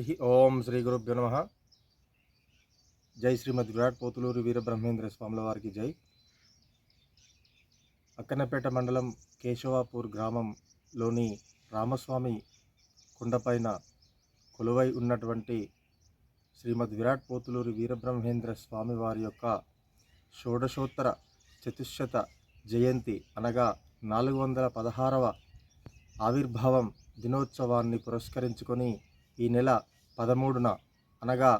హరి ఓం శ్రీ గురుభ్యో నమ. జై శ్రీమద్ విరాట్ పోతులూరు వీరబ్రహ్మేంద్ర స్వాముల వారికి జై. అక్కన్నపేట మండలం కేశవాపూర్ గ్రామంలోని రామస్వామి కొండపైన కొలువై ఉన్నటువంటి శ్రీమద్ విరాట్ పోతులూరు వీరబ్రహ్మేంద్ర స్వామి వారి యొక్క షోడశోత్తర చతుశత జయంతి అనగా నాలుగు వందల పదహారవ ఆవిర్భావం దినోత్సవాన్ని పురస్కరించుకొని ఈ నెల పదమూడున అనగా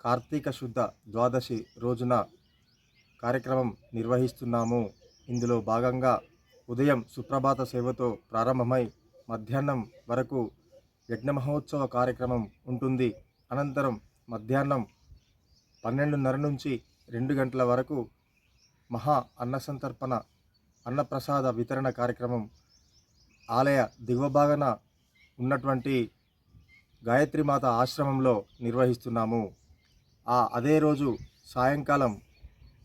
కార్తీక శుద్ధ ద్వాదశి రోజున కార్యక్రమం నిర్వహిస్తున్నాము. ఇందులో భాగంగా ఉదయం సుప్రభాత సేవతో ప్రారంభమై మధ్యాహ్నం వరకు యజ్ఞ మహోత్సవ కార్యక్రమం ఉంటుంది. అనంతరం మధ్యాహ్నం పన్నెండున్నర నుంచి రెండు గంటల వరకు మహా అన్నసంతర్పణ అన్నప్రసాద వితరణ కార్యక్రమం ఆలయ దిగువ భాగాన ఉన్నటువంటి గాయత్రిమాత ఆశ్రమంలో నిర్వహిస్తున్నాము. ఆ అదే రోజు సాయంకాలం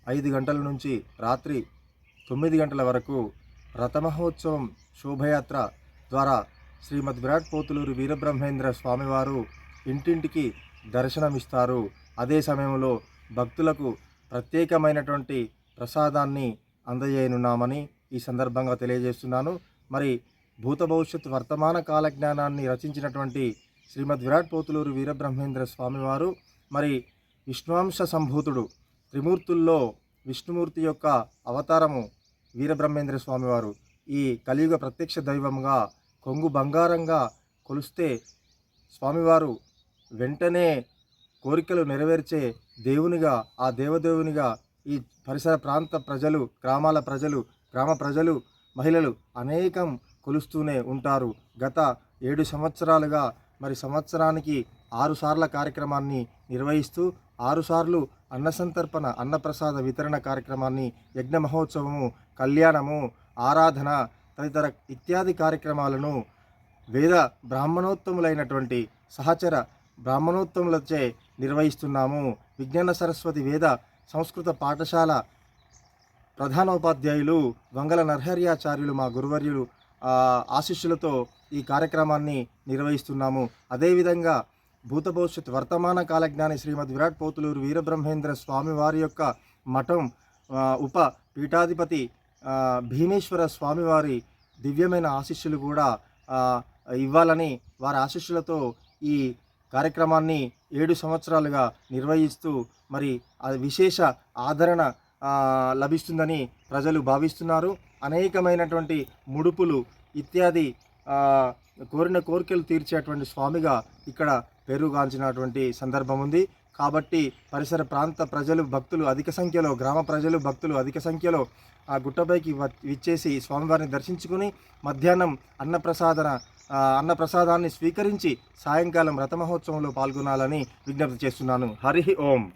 ఐదు గంటల నుంచి రాత్రి తొమ్మిది గంటల వరకు రథమహోత్సవం శోభయాత్ర ద్వారా శ్రీమద్ విరాట్ పోతులూరు వీరబ్రహ్మేంద్ర స్వామివారు ఇంటింటికి దర్శనమిస్తారు. అదే సమయంలో భక్తులకు ప్రత్యేకమైనటువంటి ప్రసాదాన్ని అందజేయనున్నామని ఈ సందర్భంగా తెలియజేస్తున్నాను. మరి భూత భవిష్యత్ వర్తమాన కాల జ్ఞానాన్ని రచించినటువంటి శ్రీమద్ విరాట్ పోతులూరు వీరబ్రహ్మేంద్ర స్వామివారు మరి విష్ణువంశ సంభూతుడు త్రిమూర్తుల్లో విష్ణుమూర్తి యొక్క అవతారము వీరబ్రహ్మేంద్ర స్వామివారు. ఈ కలియుగ ప్రత్యక్ష దైవంగా కొంగు బంగారంగా కొలిస్తే స్వామివారు వెంటనే కోరికలు నెరవేర్చే దేవునిగా ఆ దేవదేవునిగా ఈ పరిసర ప్రాంత ప్రజలు గ్రామాల ప్రజలు గ్రామ ప్రజలు మహిళలు అనేకం కొలుస్తూనే ఉంటారు. గత ఏడు సంవత్సరాలుగా మరి సంవత్సరానికి ఆరుసార్ల కార్యక్రమాన్ని నిర్వహిస్తూ ఆరుసార్లు అన్నసంతర్పణ అన్నప్రసాద వితరణ కార్యక్రమాన్ని యజ్ఞ మహోత్సవము కళ్యాణము ఆరాధన తదితర ఇత్యాది కార్యక్రమాలను వేద బ్రాహ్మణోత్తములైనటువంటి సహచర బ్రాహ్మణోత్తములచే నిర్వహిస్తున్నాము. విజ్ఞాన సరస్వతి వేద సంస్కృత పాఠశాల ప్రధానోపాధ్యాయులు వంగల నరహర్యాచార్యులు మా గురువర్యులు ఆశీస్సులతో ఈ కార్యక్రమాన్ని నిర్వహిస్తున్నాము. అదేవిధంగా భూత భవిష్యత్ వర్తమాన కాలజ్ఞాని శ్రీమద్ విరాట్ పోతులూరు వీరబ్రహ్మేంద్ర స్వామి వారి యొక్క మఠం ఉప పీఠాధిపతి భీమేశ్వర స్వామివారి దివ్యమైన ఆశీస్సులు కూడా ఇవ్వాలని వారి ఆశీస్సులతో ఈ కార్యక్రమాన్ని ఏడు సంవత్సరాలుగా నిర్వహిస్తూ మరి విశేష ఆదరణ లభిస్తుందని ప్రజలు భావిస్తున్నారు. అనేకమైనటువంటి ముడుపులు ఇత్యాది కోరిన కోరికలు తీర్చేటువంటి స్వామిగా ఇక్కడ పేరుగాంచినటువంటి సందర్భం ఉంది. కాబట్టి పరిసర ప్రాంత ప్రజలు భక్తులు అధిక సంఖ్యలో గ్రామ ప్రజలు భక్తులు అధిక సంఖ్యలో ఆ గుట్టపైకి వ- విచ్చేసి స్వామివారిని దర్శించుకుని మధ్యాహ్నం అన్నప్రసాదన అన్నప్రసాదాన్ని స్వీకరించి సాయంకాలం రథమహోత్సవంలో పాల్గొనాలని విజ్ఞప్తి చేస్తున్నాను. హరి ఓం.